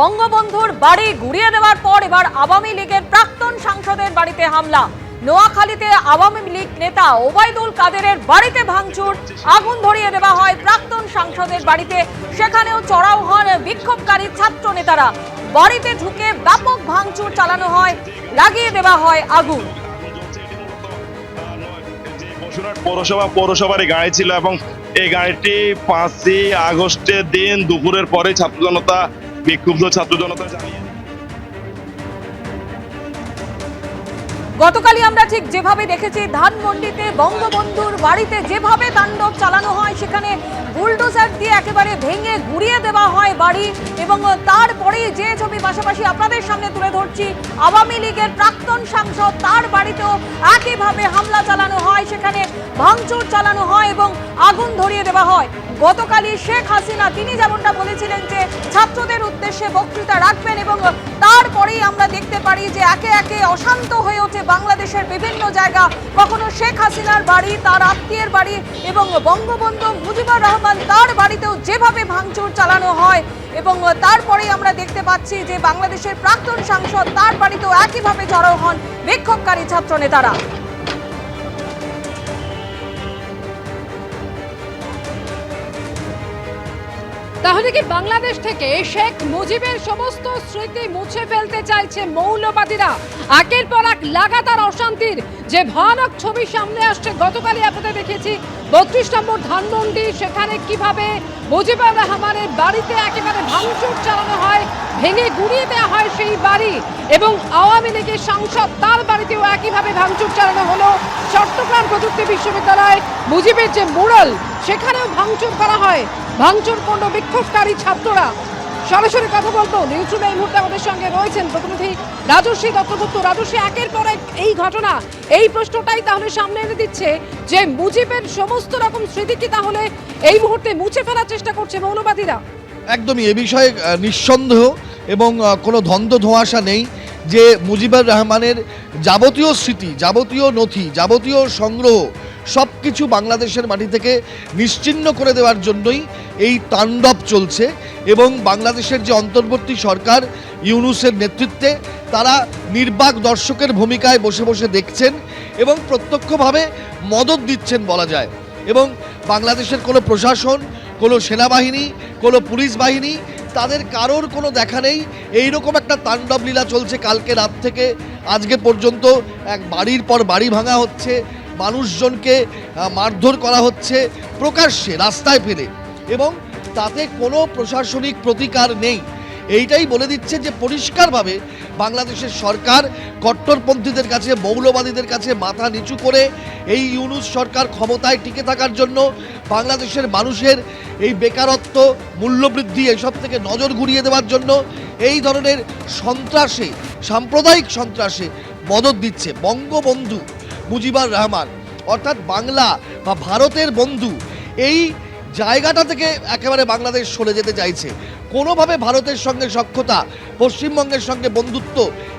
বঙ্গবন্ধুর বাড়ি গুড়িয়ে দেওয়ার পর এবার আওয়ামী লীগের প্রাক্তন সাংসদের বাড়িতে হামলা। নোয়াখালীতে আওয়ামী লীগ নেতা ওবায়দুল কাদেরের বাড়িতে ভাঙচুর, আগুন ধরিয়ে দেওয়া হয় প্রাক্তন সাংসদের বাড়িতে। সেখানেও চড়াও হন বিক্ষোভকারী ছাত্র নেতারা। বাড়িতে ঢুকে ব্যাপক ভাঙচুর চালানো হয়, লাগিয়ে দেওয়া হয় আগুন। পৌরসভা ছিল এবং এই গাড়িটি পাঁচই আগস্টের দিন দুপুরের পরে ছাত্র জনতা বিক্ষুব্ধ ছাত্র জনতা জানিয়ে গতকালই আমরা ঠিক যেভাবে দেখেছি, ধানমন্ডিতে বঙ্গবন্ধুর বাড়িতে যেভাবে তাণ্ডব চালানো হয়, সেখানে বুলডোজার দিয়ে একেবারে ভেঙে ঘুরিয়ে দেওয়া হয় বাড়ি এবং তারপরেই যে ছবি পাশাপাশি আপনাদের সামনে তুলে ধরছি, আওয়ামী লীগের প্রাক্তন সাংসদ তার বাড়িতেও একইভাবে হামলা চালানো হয়, সেখানে ভাঙচুর চালানো হয় এবং আগুন ধরিয়ে দেওয়া হয়। গতকালই শেখ হাসিনা, তিনি যেমনটা বলেছিলেন যে ছাত্রদের উদ্দেশ্যে বক্তৃতা রাখবেন এবং তারপরেই আমরা দেখতে পারি যে একে একে অশান্ত হয়ে ওঠে বাংলাদেশের বিভিন্ন জায়গা। কখনো শেখ হাসিনার বাড়ি, তার আত্মীয়ের বাড়ি এবং বঙ্গবন্ধু মুজিবুর রহমান তার বাড়িতেও যেভাবে ভাঙচুর চালানো হয় এবং তারপরেই আমরা দেখতে পাচ্ছি যে বাংলাদেশের প্রাক্তন সাংসদ তার বাড়িতেও একইভাবে জড়ো হন বিক্ষোভকারী ছাত্র তাহলে কি বাংলাদেশ থেকে শেখ মুজিবের সমস্ত স্মৃতি মুছে ফেলতে চাইছে মৌলবাদীরা? একের পর এক লাগাতার অশান্তির যে ভয়ানক ছবি সামনে আসছে, গতকালই আপনাদের দেখেছি বত্রিশ নম্বর ধানমন্ডি, সেখানে কীভাবে মুজিবুর রহমানের বাড়িতে একেবারে ভাঙচুর চালানো হয়, ভেঙে গুড়িয়ে দেওয়া হয় সেই বাড়ি, এবং আওয়ামী লীগের সাংসদ তার বাড়িতেও একইভাবে ভাঙচুর চালানো হলো। চট্টগ্রাম প্রযুক্তি বিশ্ববিদ্যালয় মুজিবের যে মুরাল সেখানেও ভাঙচুর করা হয়। ভাঙচুর করল বিক্ষোভকারী ছাত্ররা। সরাসরি কথা বলব নিউজ রুমে এই মুহূর্তে আমাদের সঙ্গে রয়েছেন প্রতিনিধি রাজস্বী দত্তগুপ্ত। রাজস্বী একের পর এক এই ঘটনা, এই প্রশ্নটাই তাহলে সামনে এনে দিচ্ছে যে মুজিবের সমস্ত রকম স্মৃতি কি তাহলে এই মুহূর্তে মুছে ফেলার চেষ্টা করছে মৌলবাদীরা? একদমই, এ বিষয়ে নিঃসন্দেহ এবং কোনো ধন্দ ধোঁয়াশা নেই যে মুজিবুর রহমানের যাবতীয় স্মৃতি, যাবতীয় নথি, যাবতীয় সংগ্রহ সব কিছু বাংলাদেশের মাটি থেকে নিশ্চিহ্ন করে দেওয়ার জন্যই এই তাণ্ডব চলছে এবং বাংলাদেশের যে অন্তর্বর্তী সরকার ইউনুসের নেতৃত্বে, তারা নির্বাক দর্শকের ভূমিকায় বসে বসে দেখছেন এবং প্রত্যক্ষভাবে মদত দিচ্ছেন বলা যায়। এবং বাংলাদেশের কোনো প্রশাসন, কোনো সেনাবাহিনী, কোনো পুলিশ বাহিনী, তাদের কারোর কোনো দেখা নেই। এইরকম একটা তাণ্ডব লীলা চলছে কালকে রাত থেকে। আজকে পর্যন্ত এক বাড়ির পর বাড়ি ভাঙা হচ্ছে। মানুষজনকে মারধর করা হচ্ছে প্রকাশ্যে, রাস্তায় ফেলে। এবং তাতে কোনো প্রশাসনিক প্রতিকার নেই। এইটাই বলে দিচ্ছে যে পরিষ্কারভাবে বাংলাদেশের সরকার কট্টরপন্থীদের কাছে, মৌলবাদীদের কাছে মাথা নিচু করে এই ইউনুস সরকার ক্ষমতায় টিকে থাকার জন্য বাংলাদেশের মানুষের এই বেকারত্ব, মূল্যবৃদ্ধি এসব থেকে নজর ঘুরিয়ে দেওয়ার জন্য এই ধরনের সন্ত্রাসে, সাম্প্রদায়িক সন্ত্রাসে মদত দিচ্ছে বঙ্গবন্ধু। মুজিবুর রহমান। অর্থাৎ বাংলা বা ভারতের বন্ধু, এই জায়গাটা থেকে একেবারে বাংলাদেশ সরে যেতে চাইছে। কোনোভাবে ভারতের সঙ্গে সক্ষতা, পশ্চিমবঙ্গের সঙ্গে বন্ধুত্ব,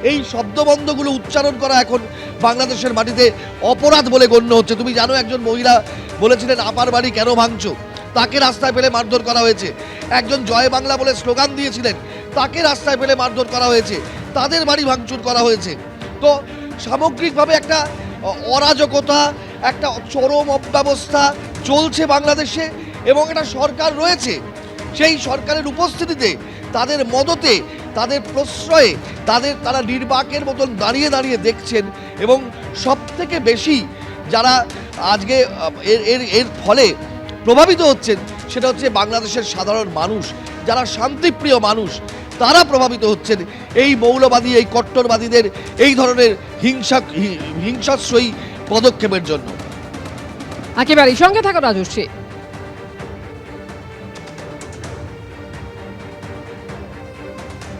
এই শব্দবন্ধগুলো উচ্চারণ করা এখন বাংলাদেশের মাটিতে অপরাধ বলে গণ্য হচ্ছে। তুমি জানো, একজন মহিলা বলেছিলেন আপার বাড়ি কেন ভাঙছো? তাকে রাস্তায় ফেলে মারধর করা হয়েছে। একজন জয় বাংলা বলে স্লোগান দিয়েছিলেন, তাকে রাস্তায় ফেলে মারধর করা হয়েছে। তাদের বাড়ি ভাঙচুর করা হয়েছে। তো সামগ্রিকভাবে একটা অরাজকতা, একটা চরম অব্যবস্থা চলছে বাংলাদেশে এবং একটা সরকার রয়েছে। সেই সরকারের উপস্থিতিতে তাদের মদতে, তাদের প্রশ্রয়ে, তাদের তারা নির্বাকের মতন দাঁড়িয়ে দাঁড়িয়ে দেখছেন এবং সব থেকে বেশি যারা আজকে এর এর এর ফলে প্রভাবিত হচ্ছেন সেটা হচ্ছে বাংলাদেশের সাধারণ মানুষ, যারা শান্তিপ্রিয় মানুষ। তারা প্রভাবিত হচ্ছেন। এই মৌলবাদী এই কট্টরবাদীদের এই ধরনের হিংসা হি- হিংসাশ্রয়ী পদক্ষেপের জন্য। একেবারেই সঙ্গে থাকো রাজস্বী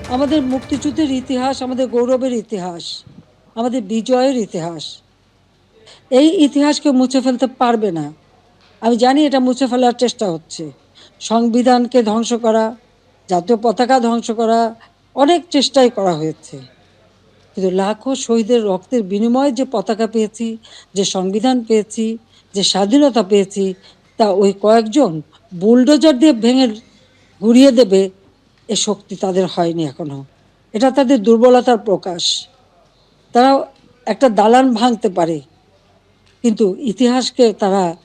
আমাদের মুক্তিযুদ্ধের ইতিহাস আমাদের গৌরবের ইতিহাস আমাদের বিজয়ের ইতিহাস। এই ইতিহাসকে মুছে ফেলতে পারবে না। আমি জানি এটা মুছে ফেলার চেষ্টা হচ্ছে। সংবিধানকে ধ্বংস করা জাতীয় পতাকা ধ্বংস করা অনেক চেষ্টাই করা হয়েছে। কিন্তু লাখো শহীদের রক্তের বিনিময়ে যে পতাকা পেয়েছি, যে সংবিধান পেয়েছি, যে স্বাধীনতা পেয়েছি, তা ওই কয়েকজন বুলডোজার দিয়ে ভেঙে ঘুরিয়ে দেবে এ শক্তি তাদের হয়নি এখনও। এটা তাদের দুর্বলতার প্রকাশ। তারা একটা দালান ভাঙতে পারে। কিন্তু ইতিহাসকে তারা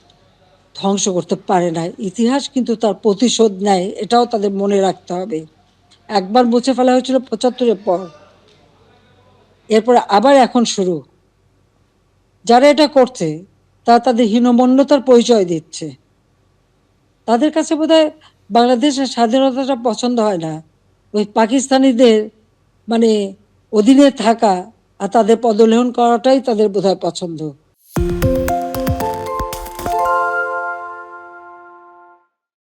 ধ্বংস করতে পারে না। ইতিহাস কিন্তু তার প্রতিশোধ নেয়, এটাও তাদের মনে রাখতে হবে। একবার মুছে ফেলা হয়েছিল পঁচাত্তরের পর। এরপরে আবার এখন শুরু। যারা এটা করছে, তারা তাদের হীনমন্যতার পরিচয় দিচ্ছে। তাদের কাছে বোধহয় বাংলাদেশের স্বাধীনতাটা পছন্দ হয় না। ওই পাকিস্তানিদের মানে অধীনে থাকা আর তাদের পদলেহন করাটাই তাদের বোধহয় পছন্দ।